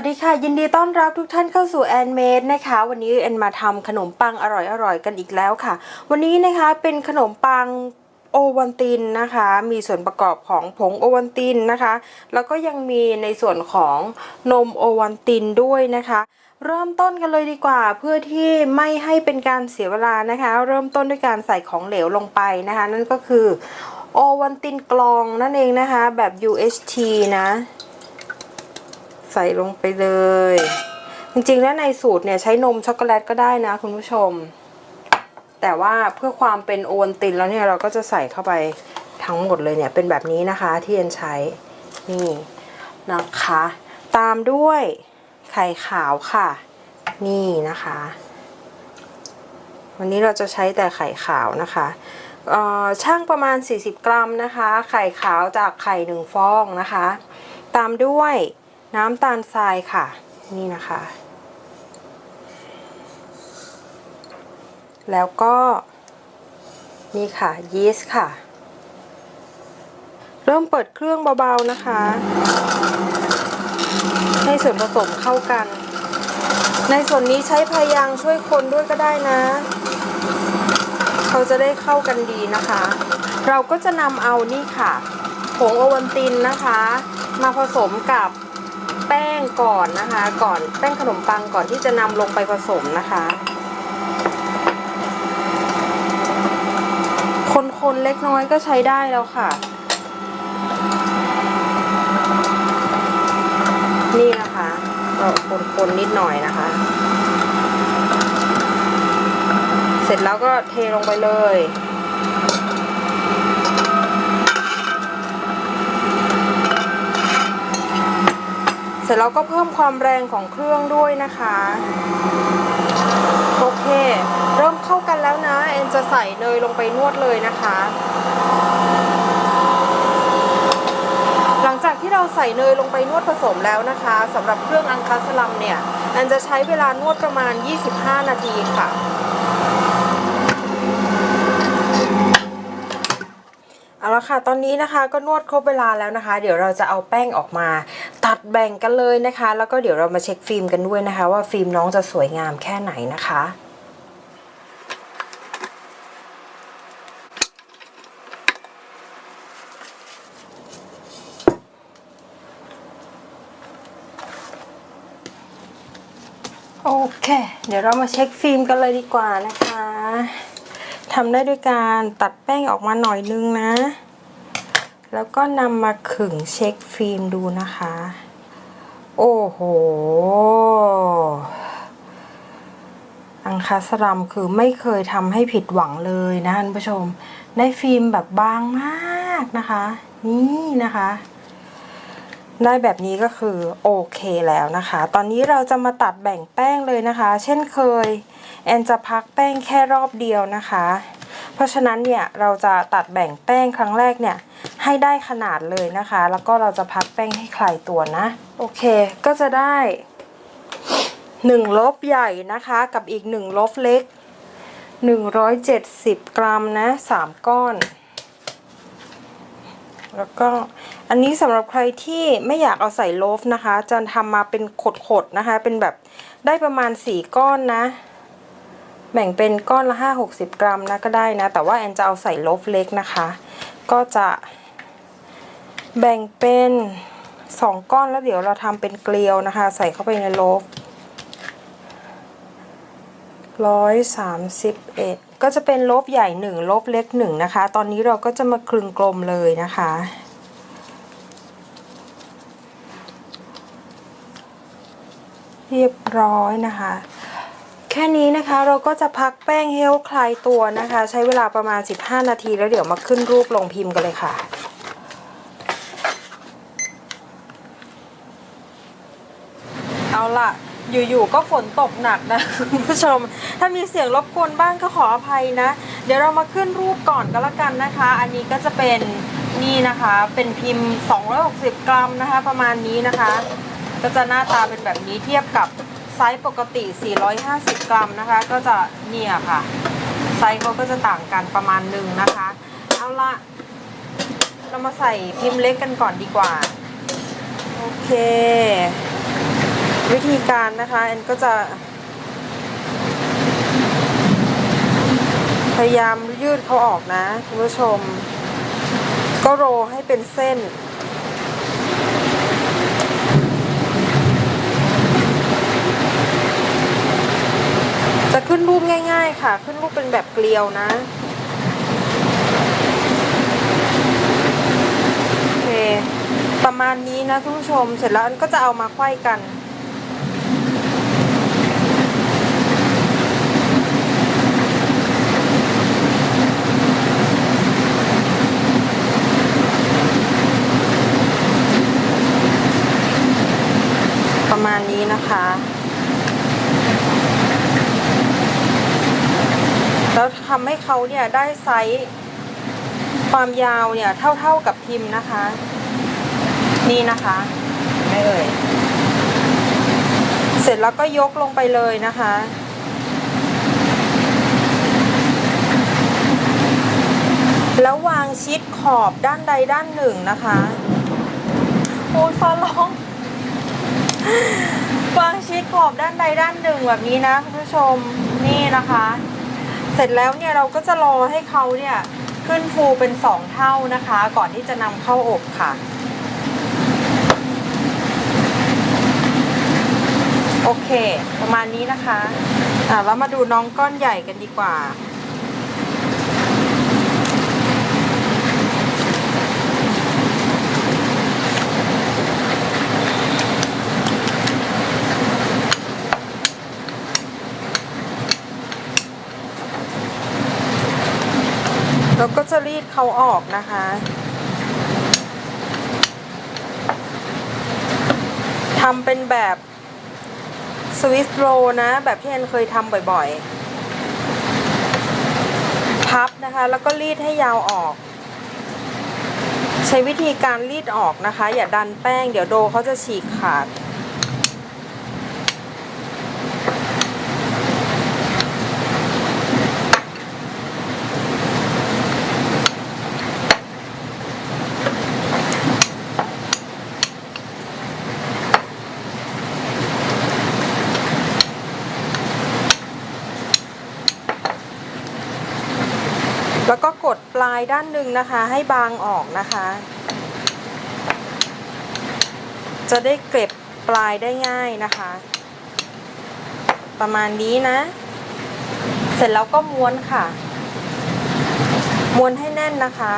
วัสดีค่ะ ยินดีต้อนรับทุกท่านเข้าสู่แอนเมดนะคะ วันนี้แอนมาทำขนมปังอร่อยๆกันอีกแล้วค่ะ วันนี้นะคะเป็นขนมปังโอวันตินนะคะ มีส่วนประกอบของผงโอวันตินนะคะ แล้วก็ยังมีในส่วนของนมโอวันตินด้วยนะคะ เริ่มต้นกันเลยดีกว่า เพื่อที่ไม่ให้เป็นการเสียเวลานะคะ เริ่มต้นด้วยการใส่ของเหลวลงไปนะคะ นั่นก็คือโอวันตินกลองนั่นเองนะคะ แบบ UHT นะ ส่ลงไปเลย จริงๆแล้วในสูตรเนี่ยใช้นมช็อกโกแลตก็ได้นะคุณผู้ชม แต่ว่าเพื่อความเป็นโอวัลตินแล้วเนี่ยเราก็จะใส่เข้าไปทั้งหมดเลยเนี่ยเป็นแบบนี้นะคะที่เอ็นใช้นี่นะคะ ตามด้วยไข่ขาวค่ะ นี่นะคะ วันนี้เราจะใช้แต่ไข่ขาวนะคะอ่อช่างประมาณ 40 กรัมนะคะ ไข่ขาวจากไข่หนึ่งฟองนะคะ ตามด้วย น้ำตาลทรายค่ะ นี่นะคะ แล้วก็ นี่ค่ะ ยีสต์ค่ะ เริ่มเปิดเครื่องเบาๆนะคะ ให้ส่วนผสมเข้ากัน ในส่วนนี้ใช้พยางช่วยคนด้วยก็ได้นะ เขาจะได้เข้ากันดีนะคะ เราก็จะนำเอานี่ค่ะ ผงโอวัลตินนะคะ มาผสมกับ แป้งก่อนนะคะ ก่อนแป้งขนมปังก่อนที่จะนำลงไปผสมนะคะ คนๆเล็กน้อยก็ใช้ได้แล้วค่ะ นี่นะคะเราคนๆนิดหน่อยนะคะ เสร็จแล้วก็เทลงไปเลย สร็จแล้วก็เพิ่มความแรงของเครื่องด้วยนะคะ โอเค เริ่มเข้ากันแล้วนะเอ็นจะใส่เนยลงไปนวดเลยนะคะ หลังจากที่เราใส่เนยลงไปนวดผสมแล้วนะคะสำหรับเครื่องอังคัสลัมเนี่ยแอนจะใช้เวลานวดประมาณ 25 นาทีค่ะ เอาละค่ะ ตอนนี้นะคะก็นวดครบเวลาแล้วนะคะ เดี๋ยวเราจะเอาแป้งออกมา ตัดแบ่งกันเลยนะคะ แล้วก็เดี๋ยวเรามาเช็คฟิล์มกันด้วยนะคะ ว่าฟิล์มน้องจะสวยงามแค่ไหนนะคะโอเค เดี๋ยวเรามาเช็คฟิล์มกันเลยดีกว่านะคะ ทำได้ด้วยการตัดแป้งออกมาหน่อยนึงนะ แล้วก็นำมาขึงเช็คฟิล์มดูนะคะ โอ้โห อังคาสลัมคือไม่เคยทำให้ผิดหวังเลยนะท่านผู้ชม ได้ฟิล์มแบบบางมากนะคะ นี่นะคะ ได้แบบนี้ก็คือโอเคแล้วนะคะ ตอนนี้เราจะมาตัดแบ่งแป้งเลยนะคะ เช่นเคย แอนจะพักแป้งแค่รอบเดียวนะคะ เพราะฉะนั้นเนี่ยเราจะตัดแบ่งแป้งครั้งแรกเนี่ยให้ได้ขนาดเลยนะคะ แล้วก็เราจะพักแป้งให้คลายตัวนะ โอเคก็จะได้หนึ่งลบใหญ่นะคะกับอีกหนึ่งลบเล็ก 170 กรัมนะสามก้อน แล้วก็อันนี้สำหรับใครที่ไม่อยากเอาใส่โลฟนะคะจะทำมาเป็นขดๆนะคะ เป็นแบบได้ประมาณ 4 ก้อนนะ แบ่งเป็นก้อนละ 5 60 กรัมนะก็ได้นะ แต่ว่าแอนจะเอาใส่ลฟเล็กนะคะ ก็จะแบ่งเป็น2ก้อนแล้วเดี๋ยวเราทำเป็นเกลียวนะคะ ใส่เข้าไปในโลฟร้อยสามสิบเอ็ดก็จะเป็นลบใหญ่หนึ่งลบเล็กหนึ่งนะคะ ตอนนี้เราก็จะมาคลึงกลมเลยนะคะ เรียบร้อยนะคะ ค่นี้นะคะ เราก็จะพักแป้งให้เขาคลายตัวนะคะ ใช้เวลาประมาณ 15 นาที แล้วเดี๋ยวมาขึ้นรูปลงพิมพ์กันเลยค่ะเอาล่ะอยู่ๆก็ฝนตกหนักนะคุณผู้ชม ถ้ามีเสียงรบกวนบ้างก็ขออภัยนะ เดี๋ยวเรามาขึ้นรูปก่อนก็แล้วกันนะคะ อันนี้ก็จะเป็นนี่นะคะ เป็นพิมพ์ 260 กรัมนะคะ ประมาณนี้นะคะ ก็จะหน้าตาเป็นแบบนี้เทียบกับ ไซส์ปกติ 450 กรัมนะคะ ก็จะเนี่ยค่ะ ไซส์เขาก็จะต่างกันประมาณหนึ่งนะคะ เอาละเรามาใส่พิมพ์เล็กกันก่อนดีกว่า โอเค วิธีการนะคะแอนก็จะพยายามยืดเขาออกนะคุณผู้ชม ก็โรให้เป็นเส้น ขึ้นรูปง่าย ๆ ค่ะ ขึ้นรูปเป็นแบบเกลียวนะโอเคประมาณนี้นะคุณผู้ชมเสร็จแล้วก็จะเอามาไขว้กันประมาณนี้นะคะ แล้วทำให้เขาเนี่ยได้ไซส์ความยาวเนี่ยเท่าๆกับพิมพ์นะคะ นี่นะคะไม่เอ่ยเสร็จแล้วก็ยกลงไปเลยนะคะ แล้ววางชิดขอบด้านใดด้านหนึ่งนะคะโอ้ยฟ้าร้องวางชิดขอบด้านใดด้านหนึ่งแบบนี้นะคุณผู้ชมนี่นะคะ เสร็จแล้วเนี่ยเราก็จะรอให้เขาเนี่ยขึ้นฟูเป็นสองเท่านะคะ ก่อนที่จะนำเข้าอบค่ะ โอเค ประมาณนี้นะคะอ่าแล้วมาดูน้องก้อนใหญ่กันดีกว่า เราก็จะรีดเขาออกนะคะ ทำเป็นแบบสวิสโรนะ แบบที่แอนเคยทำบ่อยๆ พับนะคะ แล้วก็รีดให้ยาวออก ใช้วิธีการรีดออกนะคะ อย่าดันแป้ง เดี๋ยวโดเขาจะฉีกขาด แล้วก็กดปลายด้านหนึ่งนะคะ ให้บางออกนะคะ จะได้เก็บปลายได้ง่ายนะคะ ประมาณนี้นะ เสร็จแล้วก็ม้วนค่ะ ม้วนให้แน่นนะคะ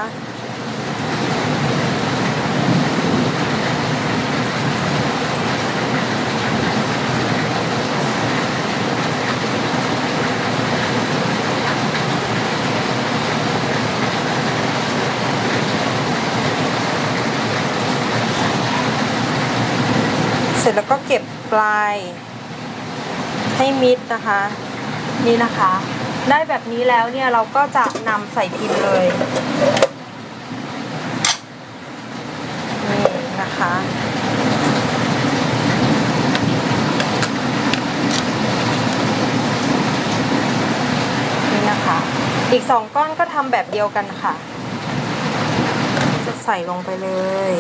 แล้วก็เก็บปลาย ให้มิดนะคะ นี่นะคะ ได้แบบนี้แล้วเนี่ยเราก็จะนำใส่พิมพ์เลยนี่นะคะนี่นะคะ อีกสองก้อนก็ทำแบบเดียวกันค่ะ จะใส่ลงไปเลย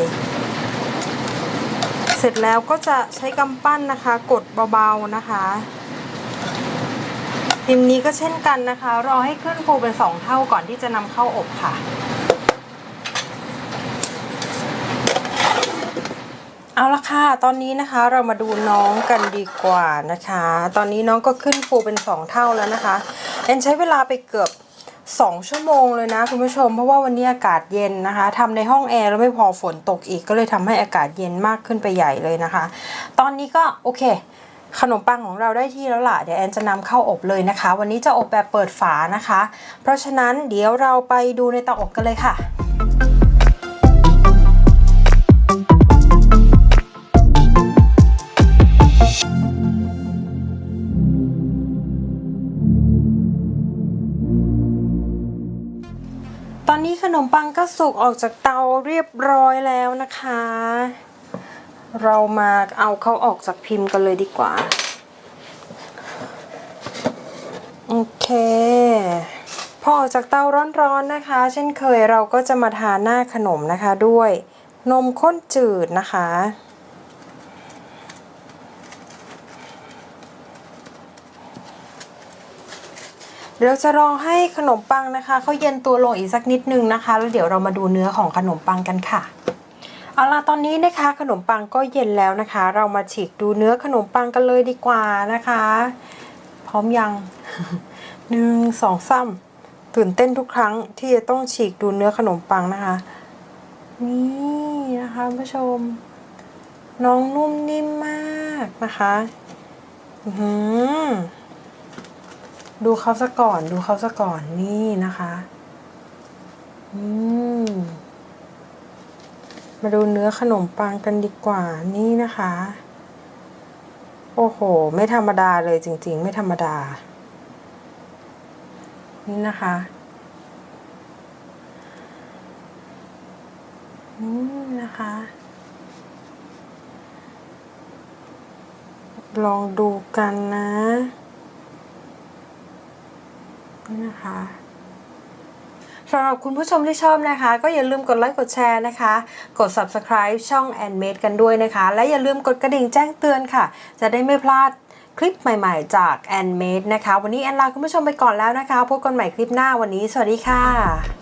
เสร็จแล้วก็จะใช้กำปั้นนะคะ กดเบาๆนะคะพิมพ์นี้ก็เช่นกันนะคะ รอให้ขึ้นฟูเป็นสองเท่าก่อนที่จะนำเข้าอบค่ะเอาละค่ะ ตอนนี้นะคะเรามาดูน้องกันดีกว่านะคะ ตอนนี้น้องก็ขึ้นฟูเป็นสองเท่าแล้วนะคะ แอนใช้เวลาไปเกือบ 2 ชั่วโมงเลยนะคุณผู้ชม เพราะว่าวันนี้อากาศเย็นนะคะทำในห้องแอร์แล้วไม่พอฝนตกอีกก็เลยทำให้อากาศเย็นมากขึ้นไปใหญ่เลยนะคะ ตอนนี้ก็โอเค ขนมปังของเราได้ที่แล้วล่ะ เดี๋ยวแอนจะนำเข้าอบเลยนะคะ วันนี้จะอบแบบเปิดฝานะคะ เพราะฉะนั้นเดี๋ยวเราไปดูในเตาอบกันเลยค่ะ ปังก็สุกออกจากเตาเรียบร้อยแล้วนะคะ เรามาเอาเขาออกจากพิมพ์กันเลยดีกว่า โอเค พอออกจากเตาร้อนๆนะคะ เช่นเคยเราก็จะมาทาหน้าขนมนะคะด้วยนมข้นจืดนะคะ เดี๋ยวจะลองให้ขนมปังนะคะเขาเย็นตัวลงอีกสักนิดนึงนะคะ แล้วเดี๋ยวเรามาดูเนื้อของขนมปังกันค่ะเอาล่ะตอนนี้นะคะ ขนมปังก็เย็นแล้วนะคะ เรามาฉีกดูเนื้อขนมปังกันเลยดีกว่านะคะ พร้อมยังหนึ่งสองสามตื่นเต้นทุกครั้งที่จะต้องฉีกดูเนื้อขนมปังนะคะ นี่นะคะผู้ชม น้องนุ่มนิ่มมากนะคะ อือ ดูเขาซะก่อน ดูเขาซะก่อนนี่นะคะ อืม มาดูเนื้อขนมปังกันดีกว่านี่นะคะ โอ้โห ไม่ธรรมดาเลยจริง ๆ ไม่ธรรมดา นี่นะคะนี่นะคะ ลองดูกันนะ นะคะสำหรับคุณผู้ชมที่ชอบนะคะ ก็อย่าลืมกดไลค์กดแชร์นะคะ กด subscribe ช่อง a n m a d e กันด้วยนะคะ และอย่าลืมกดกระดิ่งแจ้งเตือนค่ะ จะได้ไม่พลาดคลิปใหม่ๆ จาก a n m a d e นะคะ วันนี้แอนลาคุณผู้ชมไปก่อนแล้วนะคะ พบกันใหม่คลิปหน้าวันนี้ สวัสดีค่ะ